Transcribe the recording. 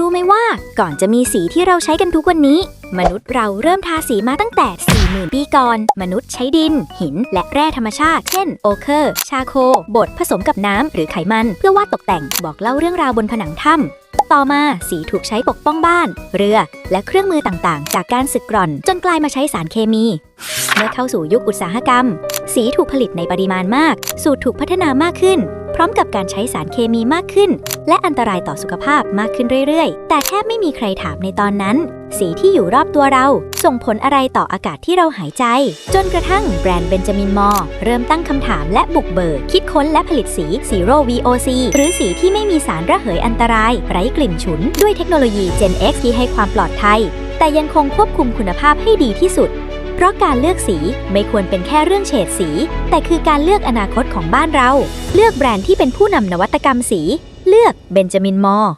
รู้ไหมว่าก่อนจะมีสีที่เราใช้กันทุกวันนี้ มนุษย์เราเริ่มทาสีมาตั้งแต่ 40,000 ปีก่อน มนุษย์ใช้ดิน หิน และแร่ธรรมชาติ เช่น โอเคอร์ ชาโค บดผสมกับน้ำหรือไขมัน เพื่อวาดตกแต่งบอกเล่าเรื่องราวบนผนังถ้ำต่อมาสีถูกใช้ปกป้องบ้าน เรือ และเครื่องมือต่างๆ จากการสึกกร่อน จนกลายมาใช้สารเคมี เมื่อเข้าสู่ยุคอุตสาหกรรม สีถูกผลิตในปริมาณมาก สูตรถูกพัฒนามากขึ้น พร้อมกับการใช้สารเคมีมากขึ้น และอันตรายต่อสุขภาพมากขึ้นเรื่อยๆ แต่แทบไม่มีใครถามในตอนนั้น สีที่อยู่รอบตัวเรา ส่งผลอะไรต่ออากาศที่เราหายใจ จนกระทั่งแบรนด์เบนจามินมอร์เริ่มตั้งคำถามและบุกเบิกคิดค้นและผลิตสี Zero VOC หรือสีที่ไม่มีสารระเหยอันตราย ไร้กลิ่นฉุน ด้วยเทคโนโลยี Gen X ที่ให้ความปลอดภัยแต่ยังคงควบคุมคุณภาพให้ดีที่สุด เพราะการเลือกสีไม่ควรเป็นแค่เรื่องเฉดสี แต่คือการเลือกอนาคตของบ้านเรา เลือกแบรนด์ที่เป็นผู้นำนวัตกรรมสี เลือกเบนจามินมอร์